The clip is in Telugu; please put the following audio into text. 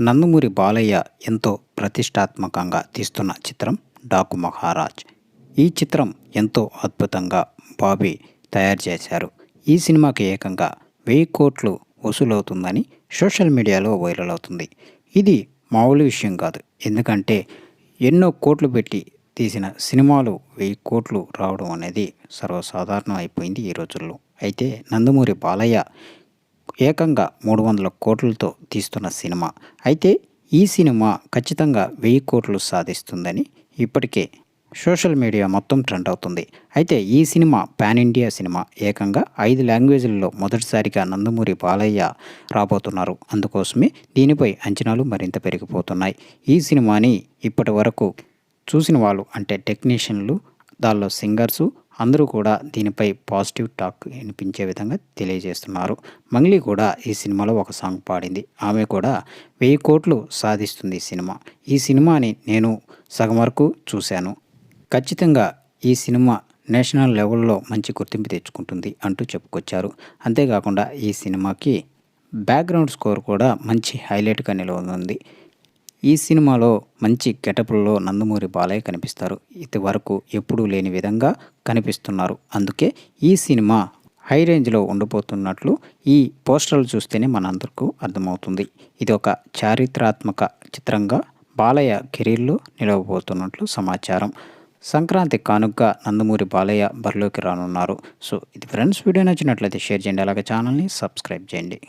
నందమూరి బాలయ్య ఎంతో ప్రతిష్టాత్మకంగా తీస్తున్న చిత్రం డాకు మహారాజ్. ఈ చిత్రం ఎంతో అద్భుతంగా బాబీ తయారు చేశారు. ఈ సినిమాకి ఏకంగా వెయ్యి కోట్లు వసూలవుతుందని సోషల్ మీడియాలో వైరల్ అవుతుంది. ఇది మామూలు విషయం కాదు. ఎందుకంటే ఎన్నో కోట్లు పెట్టి తీసిన సినిమాలు వెయ్యి కోట్లు రావడం అనేది సర్వసాధారణం అయిపోయింది ఈ రోజుల్లో. అయితే నందమూరి బాలయ్య ఏకంగా మూడు వందల కోట్లతో తీస్తున్న సినిమా. అయితే ఈ సినిమా ఖచ్చితంగా వెయ్యి కోట్లు సాధిస్తుందని ఇప్పటికే సోషల్ మీడియా మొత్తం ట్రెండ్ అవుతుంది. అయితే ఈ సినిమా పాన్ ఇండియా సినిమా. ఏకంగా ఐదు లాంగ్వేజ్లలో మొదటిసారిగా నందమూరి బాలయ్య రాబోతున్నారు. అందుకోసమే దీనిపై అంచనాలు మరింత పెరిగిపోతున్నాయి. ఈ సినిమాని ఇప్పటి వరకు చూసిన వాళ్ళు అంటే టెక్నీషియన్లు దానిలో సింగర్సు అందరూ కూడా దీనిపై పాజిటివ్ టాక్ వినిపించే విధంగా తెలియజేస్తున్నారు. మంగ్లీ కూడా ఈ సినిమాలో ఒక సాంగ్ పాడింది. ఆమె కూడా వెయ్యి కోట్లు సాధిస్తుంది ఈ సినిమా. ఈ సినిమాని నేను సగం వరకు చూశాను. ఖచ్చితంగా ఈ సినిమా నేషనల్ లెవెల్లో మంచి గుర్తింపు తెచ్చుకుంటుంది అంటూ చెప్పుకొచ్చారు. అంతేకాకుండా ఈ సినిమాకి బ్యాక్గ్రౌండ్ స్కోర్ కూడా మంచి హైలైట్గా నిలవనుంది. ఈ సినిమాలో మంచి గెటపుల్లో నందమూరి బాలయ్య కనిపిస్తారు. ఇది వరకు ఎప్పుడూ లేని విధంగా కనిపిస్తున్నారు. అందుకే ఈ సినిమా హై రేంజ్లో ఉండిపోతున్నట్లు ఈ పోస్టర్లు చూస్తేనే మనందరికీ అర్థమవుతుంది. ఇది ఒక చారిత్రాత్మక చిత్రంగా బాలయ్య కెరీర్లో నిలవబోతున్నట్లు సమాచారం. సంక్రాంతి కానుగ్గా నందమూరి బాలయ్య బరిలోకి రానున్నారు. సో ఇది ఫ్రెండ్స్ వీడియో నచ్చినట్లయితే షేర్ చేయండి. అలాగే ఛానల్ని సబ్స్క్రైబ్ చేయండి.